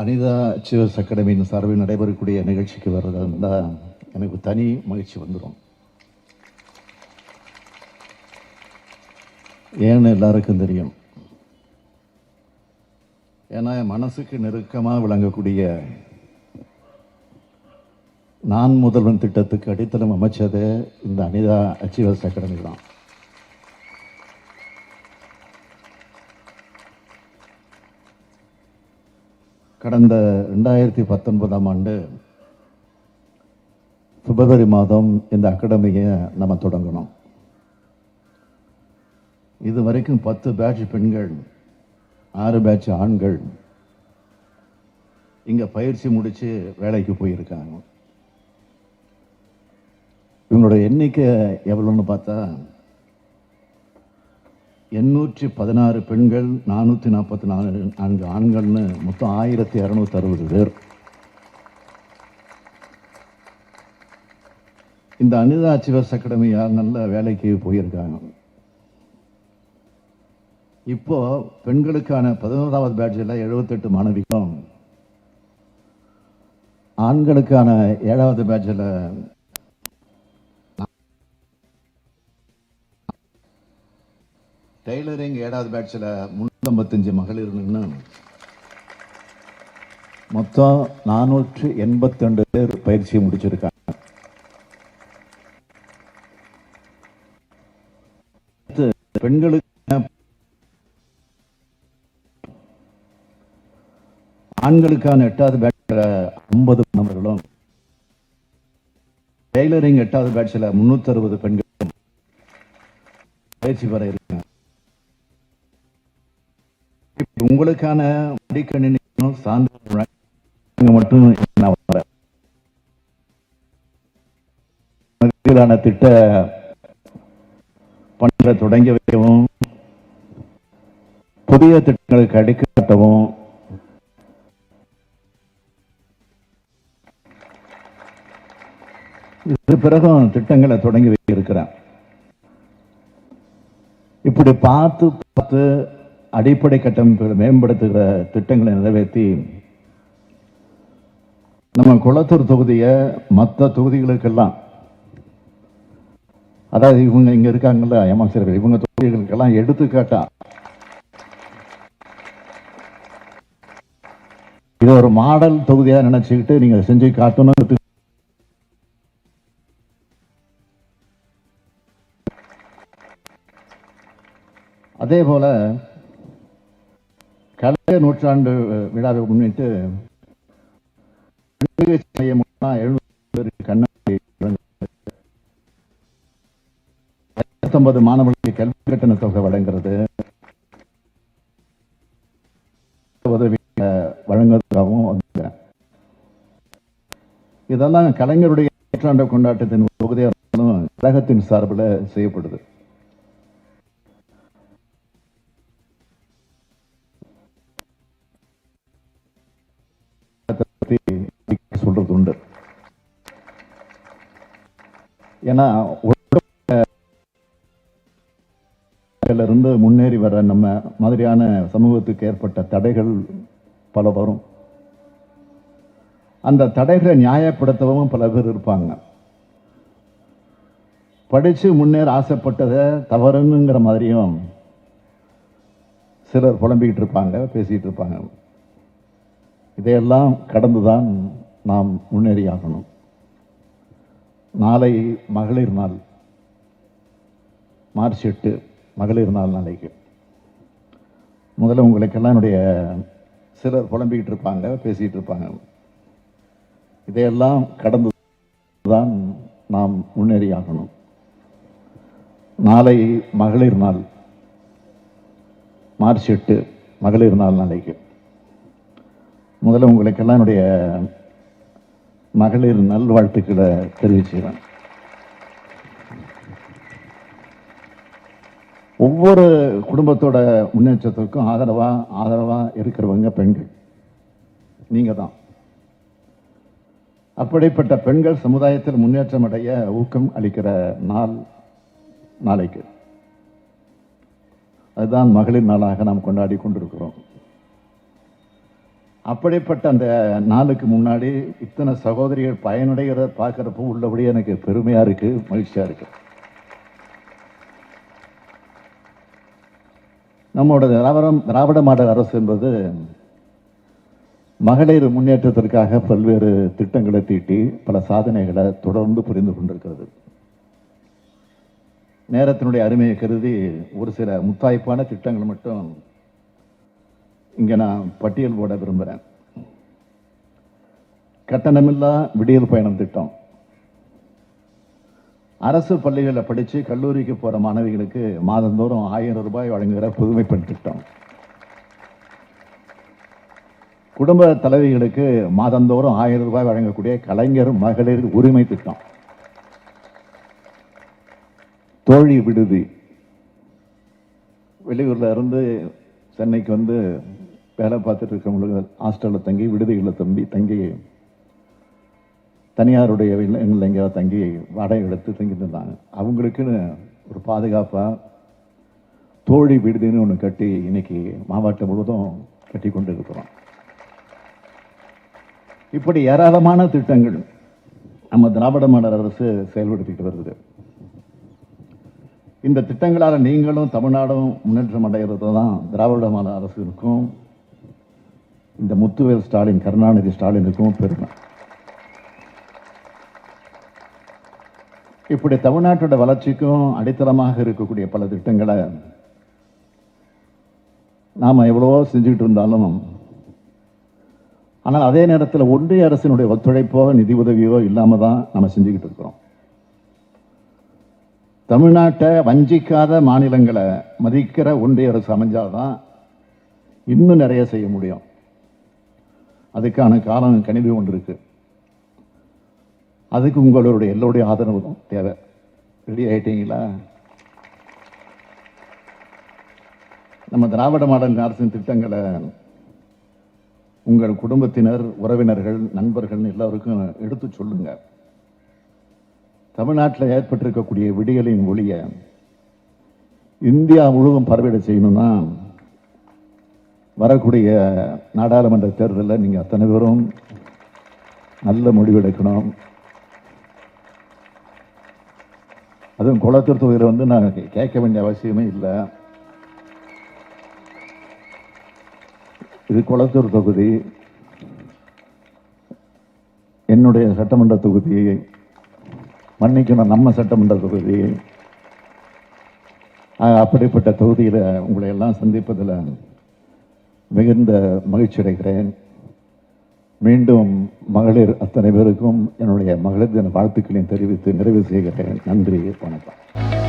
அனிதா சிவஸ் அகாடமியின் சார்பில் நடைபெறக்கூடிய நிகழ்ச்சிக்கு வர்றதா இருந்தால் எனக்கு தனி மகிழ்ச்சி வந்துடும். ஏன்னு எல்லாருக்கும் தெரியும். ஏன்னா என் மனசுக்கு நெருக்கமாக விளங்கக்கூடிய நான் முதல்வன் திட்டத்துக்கு அடித்தளம் அமைச்சதே இந்த அனிதா அச்சீவர்ஸ் அகாடமி தான். கடந்த ரெண்டாயிரத்தி பத்தொன்பதாம் ஆண்டு பிப்ரவரி மாதம் இந்த அகாடமியை நம்ம தொடங்கணும். இது வரைக்கும் பத்து பேட்ச் பெண்கள் ஆறு பேட்ச் ஆண்கள் இங்கே பயிற்சி முடித்து வேலைக்கு போயிருக்காங்க. இவங்களோட எண்ணிக்கை எவ்வளோன்னு பார்த்தா எண்ணூற்றி பதினாறு பெண்கள் நானூற்றி நாற்பத்தி நாலு நான்கு ஆண்கள்னு மொத்தம் ஆயிரத்தி இரநூத்தி அறுபது பேர். இந்த அனிதா சிவஸ் அகாடமியால் நல்ல வேலைக்கு போயிருக்காங்க. இப்போ பெண்களுக்கான பதினோராவது பேட்சில் எழுபத்தெட்டு மாணவிகளும் ஆண்களுக்கான ஏழாவது பேட்சில் டெய்லரிங் ஏழாவது பேட்சில் முன்னூற்றம்பத்தஞ்சு மகளிர்னு மொத்தம் நானூற்று எண்பத்தி ரெண்டு பேர் பயிற்சி முடிச்சிருக்காங்க. பெண்களுக்கு ஆண்களுக்கான எட்டாவது பேட்சில் ஐம்பது மாணவர்களும் டெய்லரிங் எட்டாவது பேட்சில் முன்னூத்தி அறுபது பெண்களும் பயிற்சி பெற உங்களுக்கான மடிக்கணினியும் சான்று மட்டும் நான் வரேன். மதிப்பிலான திட்ட பணிகளை தொடங்கி வைக்கவும் புதிய திட்டங்களுக்கு அடிக்கட்டவும் இது பிறகும் திட்டங்களை தொடங்கி வைக்கிறேன் இப்படி பார்த்து பார்த்து அடிப்படை கட்டமைப்புகளை மேம்படுத்துகிற திட்டங்களை நிறைவேற்றி நம்ம குளத்தூர் தொகுதியை மற்ற தொகுதிகளுக்கெல்லாம் அதாவது இவங்க இங்க இருக்காங்கல்ல ஏமாசிரியர்கள் இவங்க தொகுதிகளுக்கெல்லாம் எடுத்துக்காட்டா இது ஒரு மாடல் தொகுதியாக நினைச்சுக்கிட்டு நீங்க செஞ்சு காட்டணும் அதே போல கலை நூற்றாண்டு விழாவை முன்னிட்டு நிகழ்ச்சி மையம் மூலமா 700 பேருக்கு கண்ணாடி பத்தொன்பது மாணவர்களுக்கு கல்வி கட்டண தொகை வழங்குறது உதவி வழங்குவதாகவும் இதெல்லாம் கலைஞருடைய நூற்றாண்டு கொண்டாட்டத்தின் பகுதியாக கழகத்தின் சார்பில் செய்யப்படுது. ஏன்னா இருந்து முன்னேறி வர நம்ம மாதிரியான சமூகத்துக்கு ஏற்பட்ட தடைகள் பல வரும். அந்த தடைகளை நியாயப்படுத்தவும் பல பேர் இருப்பாங்க. படித்து முன்னேற ஆசைப்பட்டதை தவறுங்கிற மாதிரியும் சிலர் புலம்பிக்கிட்டு இருப்பாங்க பேசிக்கிட்டு இருப்பாங்க. இதையெல்லாம் கடந்து தான் நாம் முன்னேறி ஆகணும். நாளை மகளிர் நாள். மார்ச் எட்டு மகளிர் நாள் நாளைக்கு. முதல்ல உங்களுக்கெல்லாம் என்னுடைய சிலர் புலம்பிக்கிட்டு இருப்பாங்க பேசிகிட்டு இருப்பாங்க. இதையெல்லாம் கடந்து தான் நாம் முன்னேறி ஆகணும். நாளை மகளிர் நாள். மார்ச் எட்டு மகளிர் நாள் நாளைக்கு. முதல்ல உங்களுக்கெல்லாம் என்னுடைய மகளிர் நல்வாழ்த்துக்களை தெரிவிச்சுக்கிறேன். ஒவ்வொரு குடும்பத்தோட முன்னேற்றத்திற்கும் ஆதரவாக ஆதரவாக இருக்கிறவங்க பெண்கள். நீங்கள் தான் அப்படிப்பட்ட பெண்கள் சமுதாயத்தில் முன்னேற்றம் அடைய ஊக்கம் அளிக்கிற நாள் நாளைக்கு. அதுதான் மகளிர் நாளாக நாம் கொண்டாடி கொண்டிருக்கிறோம். அப்படிப்பட்ட அந்த நாளுக்கு முன்னாடி இத்தனை சகோதரிகள் பயனடைகிறத பார்க்குறப்போ உள்ளபடியே எனக்கு பெருமையாக இருக்குது மகிழ்ச்சியாக இருக்குது நம்மளோட திராவிடம் திராவிட மாடல் அரசு என்பது மகளிர் முன்னேற்றத்திற்காக பல்வேறு திட்டங்களை தீட்டி பல சாதனைகளை தொடர்ந்து புரிந்து கொண்டிருக்கிறது. நேரத்தினுடைய அருமையை கருதி ஒரு சில முத்தாய்ப்பான திட்டங்கள் மட்டும் இங்கே நான் பட்டியல் போட விரும்புகிறேன் கட்டணமில்லா விடியல் பயணம் திட்டம். அரசு பள்ளிகளில் படித்து கல்லூரிக்கு போகிற மாணவிகளுக்கு மாதந்தோறும் ஆயிரம் ரூபாய் வழங்குகிற புதுமை பெண் திட்டம். குடும்ப தலைவிகளுக்கு மாதந்தோறும் ஆயிரம் ரூபாய் வழங்கக்கூடிய கலைஞர் மகளிர் உரிமை திட்டம். தோழி விடுதி. வெளியூரில் இருந்து சென்னைக்கு வந்து வேலை பார்த்துட்டு இருக்கவங்களுக்கு ஹாஸ்டலில் தங்கி விடுதிகளில் தம்பி தங்கி தனியாருடைய எங்களில் எங்கேயாவது தங்கி வாடகை எடுத்து தங்கிட்டு இருந்தாங்க. அவங்களுக்குன்னு ஒரு பாதுகாப்பாக தோழி விடுதின்னு ஒன்று கட்டி இன்னைக்கு மாவட்டம் முழுவதும் கட்டி கொண்டு இருக்கிறோம் இப்படி ஏராளமான திட்டங்கள் நம்ம திராவிட மாடல் அரசு செயல்படுத்திக்கிட்டு வருது. இந்த திட்டங்களால் நீங்களும் தமிழ்நாடும் முன்னேற்றம் அடைகிறது தான் திராவிட மாநில அரசுக்கும் இந்த முத்துவேல் ஸ்டாலின் கருணாநிதி ஸ்டாலினுக்கும் பெருமை. இப்படி தமிழ்நாட்டோட வளர்ச்சிக்கும் அடித்தளமாக இருக்கக்கூடிய பல திட்டங்களை நாம் எவ்வளவோ செஞ்சுக்கிட்டு இருந்தாலும் ஆனால் அதே நேரத்தில் ஒன்றிய அரசினுடைய ஒத்துழைப்போ நிதி உதவியோ இல்லாமல் தான் நம்ம செஞ்சுக்கிட்டு இருக்கிறோம். தமிழ்நாட்டை வஞ்சிக்காத மாநிலங்களை மதிக்கிற ஒன்றிய அரசு அமைஞ்சாதான் இன்னும் நிறைய செய்ய முடியும். அதுக்கான காலம் கணிவு ஒன்று இருக்கு. அதுக்கு உங்களுடைய எல்லோருடைய ஆதரவு தான் தேவை. ரெடி ஆகிட்டீங்களா நம்ம திராவிட மாடல் அரசின் திட்டங்களை உங்கள் குடும்பத்தினர் உறவினர்கள் நண்பர்கள் எல்லோருக்கும் எடுத்து சொல்லுங்கள் தமிழ்நாட்டில் ஏற்பட்டிருக்கக்கூடிய விடியலின் ஒளியை இந்தியா முழுவதும் பரவிட செய்யணும்னா வரக்கூடிய நாடாளுமன்ற தேர்தலில் நீங்கள் அத்தனை பேரும் நல்ல முடிவெடுக்கணும் அதுவும் குளத்தூர் தொகுதியில் வந்து நான் கேட்க வேண்டிய அவசியமே இல்லை. இது குளத்தூர் தொகுதி. என்னுடைய சட்டமன்ற தொகுதி. மன்னிக்கணும் நம்ம சட்டமன்ற தொகுதி. அப்படிப்பட்ட தொகுதியில் உங்களை எல்லாம் சந்திப்பதில் மிகுந்த மகிழ்ச்சி அடைகிறேன். மீண்டும் மகளிர் அத்தனை பேருக்கும் என்னுடைய மகளிர் தின வாழ்த்துக்களையும் தெரிவித்து நிறைவு செய்கிறேன். நன்றி வணக்கம்.